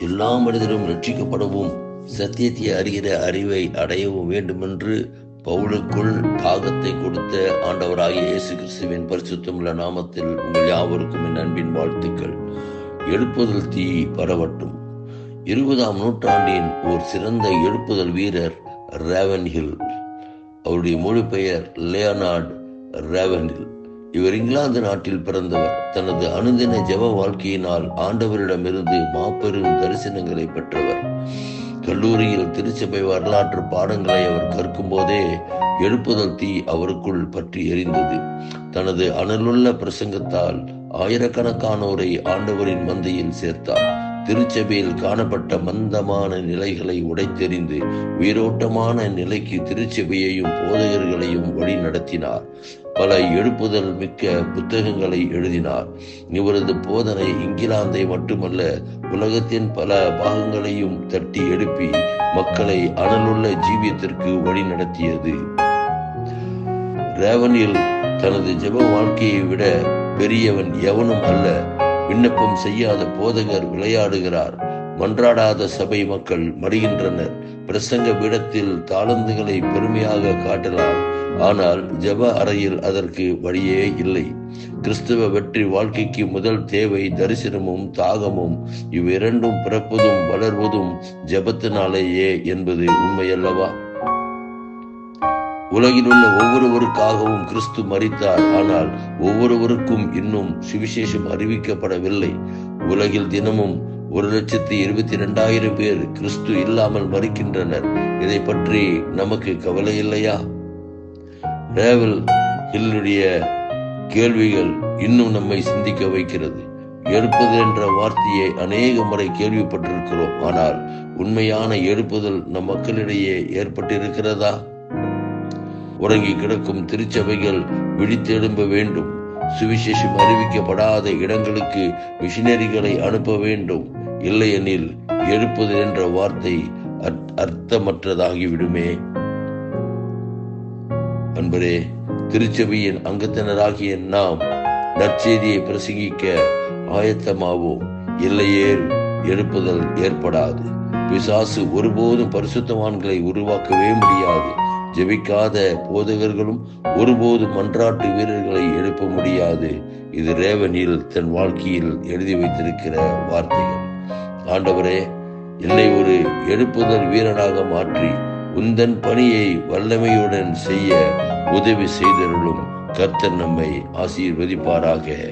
எல்லா மனிதரும் ரட்சிக்கப்படவும். சத்தியத்தை அறிகிற அறிவை அடையவும் வேண்டுமென்று பவுலுக்குள் தாகத்தை கொடுத்த ஆண்டவராகிய இயேசு கிறிஸ்துவின் பரிசுத்தமுள்ள நாமத்தில் உங்கள் யாவருக்கும் என் அன்பின் வாழ்த்துக்கள். எழுப்புதல் தீ பரவட்டும். இருபதாம் நூற்றாண்டின் ஒரு சிறந்த எழுப்புதல் வீரர் ரேவன் ஹில் அவருடைய முழு பெயர் லியோனார்ட் ரேவன் ஹில் இவர் இங்கிலாந்து நாட்டில் பிறந்தவர். தனது அனுதின ஜெப வாழ்க்கையினால் ஆண்டவரிடமிருந்து மாபெரும் தரிசனங்களை பெற்றவர். கல்லூரியில் திருச்சபை வரலாற்று பாடங்களை அவர் கற்கும் போதே எழுப்புதல் தீ அவருக்குள் பற்றி எரிந்தது. தனது அனலுள்ள பிரசங்கத்தால் ஆயிரக்கணக்கானோரை ஆண்டவரின் மந்தையில் சேர்த்தார். திருச்சபையில் காணப்பட்ட மந்தமான நிலைகளை உடைத்தெறிந்து உயிரோட்டமான நிலைக்கு திருச்சபையையும் போதகர்களையும் வழி நடத்தினார். பல எழுப்புதல் மிக்க புத்தகங்களை எழுதினார். இவரது போதனை இங்கிலாந்தை மட்டுமல்ல உலகத்தின் பல பாகங்களையும் தட்டி எழுப்பி மக்களை அனலுள்ள ஜீவியத்திற்கு வழி நடத்தியது. ரேவனில் தனது ஜெப வாழ்க்கையை விட பெரியவன் எவனும் அல்ல. விண்ணப்பம் செய்யாத போதகர் விளையாடுகிறார். மன்றாடாத சபை மக்கள் மடிகின்றனர் பிரசங்க பீடத்தில் தாளந்துகளை பெருமையாக காட்டலாம். ஆனால் ஜப அறையில் அதற்கு வழியே இல்லை. கிறிஸ்தவ வெற்றி வாழ்க்கைக்கு முதல் தேவை தரிசனமும் தாகமும். இவ்விரண்டும் பிறப்பதும் வளர்வதும் ஜபத்தினாலேயே என்பது உண்மையல்லவா? உலகில் உள்ள ஒவ்வொருவருக்காகவும் கிறிஸ்து மறித்தார் ஆனால் ஒவ்வொருவருக்கும் இன்னும் சுவிசேஷம் அறிவிக்கப்படவில்லை. உலகில் தினமும் ஒரு லட்சத்தி இருபத்தி இரண்டாயிரம் பேர் கிறிஸ்து இல்லாமல் மறிக்கின்றனர் இதை பற்றி நமக்கு கவலை இல்லையா? ரேவல் ஹில்லுடைய கேள்விகள் இன்னும் நம்மை சிந்திக்க வைக்கிறது. எழுப்புதல் என்ற வார்த்தையை அநேக முறை கேள்விப்பட்டிருக்கிறோம். ஆனால் உண்மையான எழுப்புதல் நம் மக்களிடையே ஏற்பட்டிருக்கிறதா? உறங்கி கிடக்கும் திருச்சபைகள் விழித்தெழும்ப வேண்டும். சுவிசேஷம் அறிவிக்கப்படாத இடங்களுக்கு மிஷினரிகளை அனுப்ப வேண்டும். இல்லையெனில் எழுப்புதல் என்ற வார்த்தை அர்த்தமற்றதாகிவிடுமே. அன்பரே திருச்சபையின் அங்கத்தினராகிய நாம் நற்செய்தியை பிரசங்கிக்க ஆயத்தமாவோம் இல்லையே எழுப்புதல் ஏற்படாது. பிசாசு ஒருபோதும் பரிசுத்தவான்களை உருவாக்கவே முடியாது. ஜெபிக்காத போதகர்களும் ஒருபோது மன்றாட்டு வீரர்களை எழுப்ப முடியாது. இது ரேவனில் தன் வாழ்க்கையில் எழுதி வைத்திருக்கிற வார்த்தைகள். ஆண்டவரே என்னை ஒரு எழுப்புதல் வீரனாக மாற்றி உந்தன் பணியை வல்லமையுடன் செய்ய உதவி செய்தருளும் கர்த்தர் நம்மை ஆசீர்வதிப்பாராக.